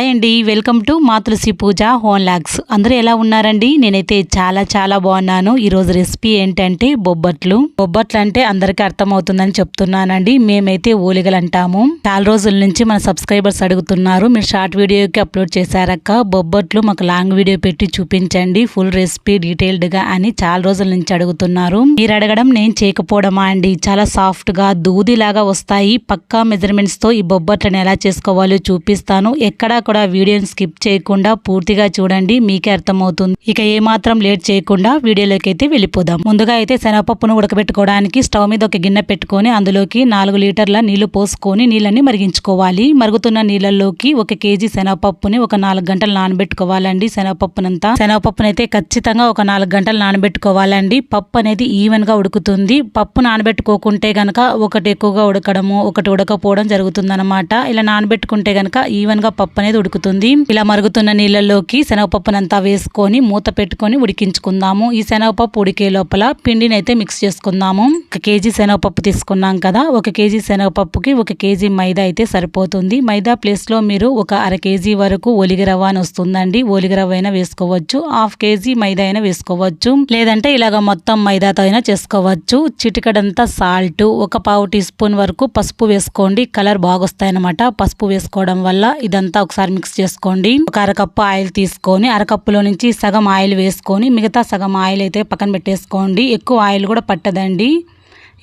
Hi అండి welcome to మా పూజ హోన్ logs. అందరూ ఎలా ఉన్నారండి? నేనైతే చాలా చాలా బాగున్నాను. ఈరోజు రెసిపీ ఏంటంటే బొబ్బట్లు. బొబ్బట్లు అంటే అందరికీ అర్థమవుతుందని చెప్తున్నానండి. మేమైతే ఓలిగలు అంటాము. చాలా రోజుల నుంచి మన సబ్స్క్రైబర్స్ అడుగుతున్నారు. మీరు షార్ట్ వీడియోకి అప్లోడ్ చేశారక్క. బొబ్బట్లు మాకు లాంగ్ వీడియో పెట్టి చూపించండి. ఫుల్ రెసిపీ డీటెయిల్డ్గా అని చాలా రోజుల నుంచి అడుగుతున్నారు. మీరు అడగడం నేను చేయకపోవడమా అండి? చాలా సాఫ్ట్గా దూది దూదిలాగా వస్తాయి. పక్కా మెజర్మెంట్స్తో ఈ బొబ్బట్లను ఎలా చేసుకోవాలో చూపిస్తాను. ఎక్కడా కూడా వీడియోని స్కిప్ చేయకుండా పూర్తిగా చూడండి మీకే అర్థమవుతుంది. ఇక ఏమాత్రం లేట్ చేయకుండా వీడియోలోకి అయితే వెళ్ళిపోదాం. ముందుగా అయితే శనగపప్పును ఉడకబెట్టుకోవడానికి స్టవ్ మీద ఒక గిన్నె పెట్టుకొని అందులోకి నాలుగు లీటర్ల నీళ్ళు పోసుకొని నీళ్ళని మరిగించుకోవాలి. మరుగుతున్న నీళ్ళల్లోకి ఒక కేజీ శనగపప్పుని ఒక నాలుగు గంటలు నానబెట్టుకోవాలండి శనగపప్పునంతా. శనగపప్పునైతే ఖచ్చితంగా ఒక నాలుగు గంటలు నానబెట్టుకోవాలండి. పప్పు అనేది ఈవెన్గా ఉడుకుతుంది. పప్పు నానబెట్టుకోకుంటే గనక ఒకటి ఎక్కువగా ఉడకడము ఒకటి ఉడకపోవడం జరుగుతుందన్నమాట. ఇలా నానబెట్టుకుంటే గనక ఈవెన్గా పప్పు అనేది ఉడుకుతుంది. ఇలా మరుగుతున్న నీళ్ళలోకి శనగపప్పునంతా వేసుకొని మూత పెట్టుకొని ఉడికించుకుందాము. ఈ శనగపప్పు ఉడికే లోపల పిండిని అయితే మిక్స్ చేసుకుందాము. ఒక కేజీ శనగపప్పు తీసుకున్నాం కదా. ఒక కేజీ శనగపప్పుకి ఒక కేజీ మైదా అయితే సరిపోతుంది. మైదా ప్లేస్లో మీరు ఒక అర కేజీ వరకు ఒలిగరవ్వ అని వస్తుందండి. ఒలిగరవ్వ అయినా వేసుకోవచ్చు. హాఫ్ కేజీ మైదా అయినా వేసుకోవచ్చు. లేదంటే ఇలాగ మొత్తం మైదాతో అయినా చేసుకోవచ్చు. చిటికడంతా సాల్ట్ ఒక పావు టీ స్పూన్ వరకు పసుపు వేసుకోండి. కలర్ బాగొస్తాయి అనమాట పసుపు వేసుకోవడం వల్ల ఇదంతా ఒకసారి మిక్స్ చేసుకోండి. ఒక అరకప్పు ఆయిల్ తీసుకొని అరకప్పులో నుంచి సగం ఆయిల్ వేసుకొని మిగతా సగం ఆయిల్ అయితే పక్కన పెట్టేసుకోండి. ఎక్కువ ఆయిల్ కూడా పట్టదండి.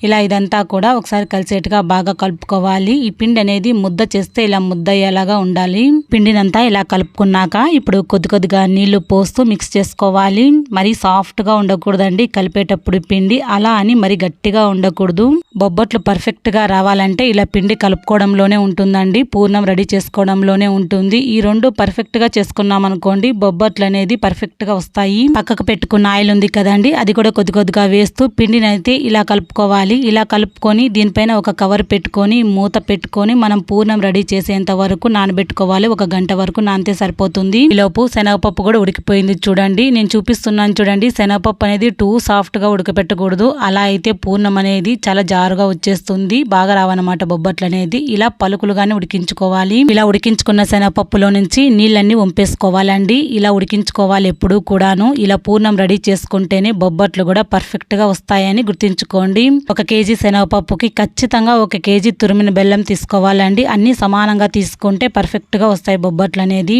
ఇలా ఇదంతా కూడా ఒకసారి కలిసేట్టుగా బాగా కలుపుకోవాలి. ఈ పిండి అనేది ముద్ద చేస్తే ఇలా ముద్ద అయ్యేలాగా ఉండాలి. పిండినంతా ఇలా కలుపుకున్నాక ఇప్పుడు కొద్ది కొద్దిగా నీళ్ళు పోస్తూ మిక్స్ చేసుకోవాలి. మరి సాఫ్ట్గా ఉండకూడదండి కలిపేటప్పుడు పిండి. అలా అని మరి గట్టిగా ఉండకూడదు. బొబ్బట్లు పర్ఫెక్ట్గా రావాలంటే ఇలా పిండి కలుపుకోవడంలోనే ఉంటుందండి. పూర్ణం రెడీ చేసుకోవడంలోనే ఉంటుంది. ఈ రెండు పర్ఫెక్ట్గా చేసుకున్నాం అనుకోండి బొబ్బట్లు అనేది పర్ఫెక్ట్గా వస్తాయి. పక్కకు పెట్టుకున్న ఆయిల్ ఉంది కదండి అది కూడా కొద్ది కొద్దిగా వేస్తూ పిండిని అయితే ఇలా కలుపుకోవాలి. ఇలా కలుపుకొని దీనిపైన ఒక కవర్ పెట్టుకొని మూత పెట్టుకొని మనం పూర్ణం రెడీ చేసేంత వరకు నానబెట్టుకోవాలి. ఒక గంట వరకు నానితే సరిపోతుంది. ఈలోపు శనగపప్పు కూడా ఉడికిపోయింది చూడండి. నేను చూపిస్తున్నాను చూడండి. శనగపప్పు అనేది టూ సాఫ్ట్గా ఉడకపెట్టకూడదు. అలా అయితే పూర్ణం అనేది చాలా జారుగా వచ్చేస్తుంది. బాగా రావన్నమాట బొబ్బట్లు అనేది. ఇలా పలుకులుగానే ఉడికించుకోవాలి. ఇలా ఉడికించుకున్న శనగపప్పులో నుంచి నీళ్ళన్నీ వంపేసుకోవాలండి. ఇలా ఉడికించుకోవాలి ఎప్పుడు కూడాను. ఇలా పూర్ణం రెడీ చేసుకుంటేనే బొబ్బట్లు కూడా పర్ఫెక్ట్గా వస్తాయని గుర్తుంచుకోండి. ఒక ఒక కేజీ శనగపప్పుకి ఖచ్చితంగా ఒక కేజీ తురిమిన బెల్లం తీసుకోవాలండి. అన్నీ సమానంగా తీసుకుంటే పర్ఫెక్ట్గా వస్తాయి బొబ్బట్లు అనేది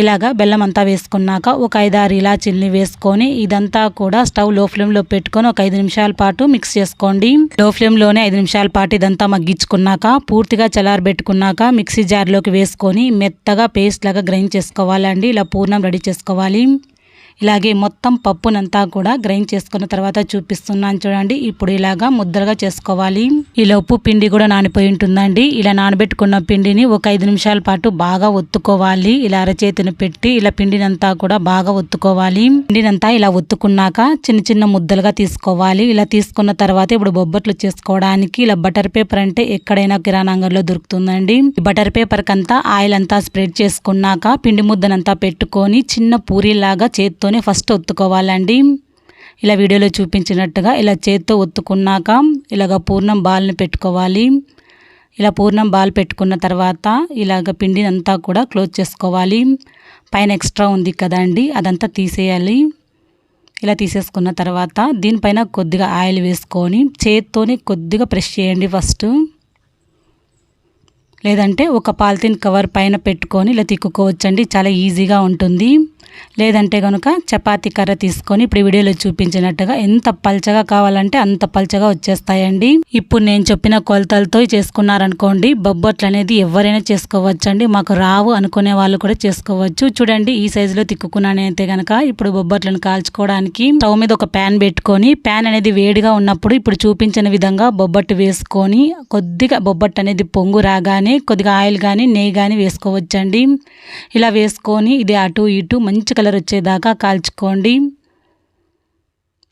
ఇలాగా బెల్లం అంతా వేసుకున్నాక ఒక ఐదారు ఇలాచీల్ని వేసుకొని ఇదంతా కూడా స్టవ్లో ఫ్లేమ్లో పెట్టుకొని ఒక ఐదు నిమిషాల పాటు మిక్స్ చేసుకోండి. లో ఫ్లేమ్లోనే ఐదు నిమిషాల పాటు ఇదంతా మగ్గించుకున్నాక పూర్తిగా చల్లారబెట్టుకున్నాక మిక్సీ జార్లోకి వేసుకొని మెత్తగా పేస్ట్ లాగా గ్రైండ్ చేసుకోవాలండి. ఇలా పూర్ణం రెడీ చేసుకోవాలి. ఇలాగే మొత్తం పప్పునంతా కూడా గ్రైండ్ చేసుకున్న తర్వాత చూపిస్తున్నాను చూడండి. ఇప్పుడు ఇలాగా ముద్దలుగా చేసుకోవాలి. ఈ లోపు పిండి కూడా నానిపోయి ఉంటుందండి. ఇలా నానబెట్టుకున్న పిండిని ఒక ఐదు నిమిషాల పాటు బాగా ఒత్తుకోవాలి. ఇలా అరచేతిని పెట్టి ఇలా పిండినంతా కూడా బాగా ఒత్తుకోవాలి. పిండినంతా ఇలా ఒత్తుకున్నాక చిన్న చిన్న ముద్దలుగా తీసుకోవాలి. ఇలా తీసుకున్న తర్వాత ఇప్పుడు బొబ్బట్లు చేసుకోవడానికి ఇలా బటర్ పేపర్ అంటే ఎక్కడైనా కిరాణా అంగడిలో దొరుకుతుందండి. బటర్ పేపర్ కంతా ఆయిల్ అంతా స్ప్రెడ్ చేసుకున్నాక పిండి ముద్దనంతా పెట్టుకొని చిన్న పూరీలాగా చేత్తో చేత్తోనే ఫస్ట్ ఒత్తుకోవాలండి. ఇలా వీడియోలో చూపించినట్టుగా ఇలా చేత్తో ఒత్తుకున్నాక ఇలాగ పూర్ణం బాల్ని పెట్టుకోవాలి. ఇలా పూర్ణం బాల్ పెట్టుకున్న తర్వాత ఇలాగ పిండిని అంతా కూడా క్లోజ్ చేసుకోవాలి. పైన ఎక్స్ట్రా ఉంది కదండి అదంతా తీసేయాలి. ఇలా తీసేసుకున్న తర్వాత దీనిపైన కొద్దిగా ఆయిల్ వేసుకొని చేత్తోనే కొద్దిగా ప్రెస్ చేయండి ఫస్ట్. లేదంటే ఒక పాలిథిన్ కవర్ పైన పెట్టుకొని ఇలా తిక్కుకోవచ్చండి. చాలా ఈజీగా ఉంటుంది. లేదంటే కనుక చపాతీ కర్ర తీసుకొని ఇప్పుడు వీడియోలో చూపించినట్టుగా ఎంత పల్చగా కావాలంటే అంత పల్చగా వచ్చేస్తాయండి. ఇప్పుడు నేను చెప్పిన కొలతలతో చేసుకున్నారనుకోండి బొబ్బట్లు అనేది ఎవరైనా చేసుకోవచ్చండి. మాకు రావు అనుకునే వాళ్ళు కూడా చేసుకోవచ్చు. చూడండి ఈ సైజులో తిక్కుకున్నానైతే కనుక ఇప్పుడు బొబ్బట్లను కాల్చుకోవడానికి స్టవ్ మీద ఒక ప్యాన్ పెట్టుకొని ప్యాన్ అనేది వేడిగా ఉన్నప్పుడు ఇప్పుడు చూపించిన విధంగా బొబ్బట్టు వేసుకొని కొద్దిగా బొబ్బట్టు అనేది పొంగు రాగానే కొద్దిగా ఆయిల్ కానీ నెయ్యి కానీ వేసుకోవచ్చండి. ఇలా వేసుకొని ఇది అటు ఇటు మంచి కలర్ వచ్చేదాకా కాల్చుకోండి.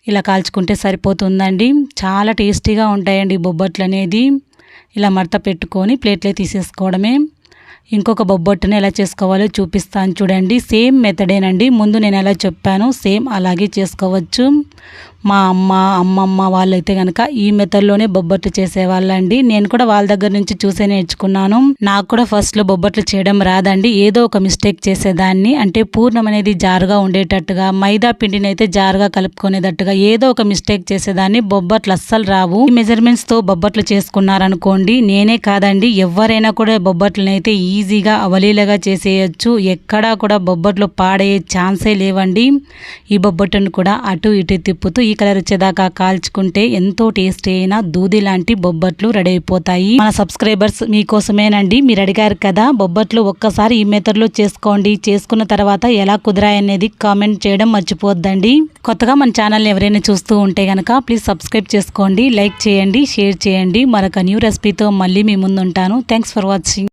ఇలా కాల్చుకుంటే సరిపోతుందండి. చాలా టేస్టీగా ఉంటాయండి బొబ్బట్లు అనేది. ఇలా మడత పెట్టుకొని ప్లేట్లో తీసేసుకోవడమే. ఇంకొక బొబ్బట్టును ఎలా చేసుకోవాలో చూపిస్తాను చూడండి. సేమ్ మెథడేనండి. ముందు నేను ఎలా చెప్పాను సేమ్ అలాగే చేసుకోవచ్చు. మా అమ్మ అమ్మమ్మ వాళ్ళైతే కనుక ఈ మెథడ్లోనే బొబ్బట్లు చేసేవాళ్ళండి. నేను కూడా వాళ్ళ దగ్గర నుంచి చూసే నేర్చుకున్నాను. నాకు కూడా ఫస్ట్లో బొబ్బట్లు చేయడం రాదండి. ఏదో ఒక మిస్టేక్ చేసేదాన్ని. అంటే పూర్ణం అనేది జారుగా ఉండేటట్టుగా మైదా పిండిని అయితే జారుగా కలుపుకునేటట్టుగా ఏదో ఒక మిస్టేక్ చేసేదాన్ని. బొబ్బట్లు అస్సలు రావు. ఈ మెజర్మెంట్స్తో బొబ్బట్లు చేసుకున్నారనుకోండి నేనే కాదండి ఎవరైనా కూడా బొబ్బట్లను అయితే ఈజీగా అవలీలగా చేసేయచ్చు. ఎక్కడా కూడా బొబ్బట్లు పాడయ్యే ఛాన్సే లేవండి. ఈ బొబ్బట్టును కూడా అటు ఇటు తిప్పుతూ ఈ కలర్ వచ్చేదాకా కాల్చుకుంటే ఎంతో టేస్టీ అయిన దూది లాంటి బొబ్బట్లు రెడీ అయిపోతాయి. మన సబ్స్క్రైబర్స్ మీకోసమేనండి. మీరు అడిగారు కదా బొబ్బట్లు ఒక్కసారి ఈ మెథడ్లో చేసుకోండి. చేసుకున్న తర్వాత ఎలా కుదిరాయనేది కామెంట్ చేయడం మర్చిపోద్దండి కొత్తగా మన ఛానల్ ఎవరైనా చూస్తూ ఉంటే కనుక ప్లీజ్ సబ్స్క్రైబ్ చేసుకోండి లైక్ చేయండి షేర్ చేయండి. మరొక న్యూ రెసిపీతో మళ్ళీ మీ ముందు ఉంటాను థ్యాంక్స్ ఫర్ వాచింగ్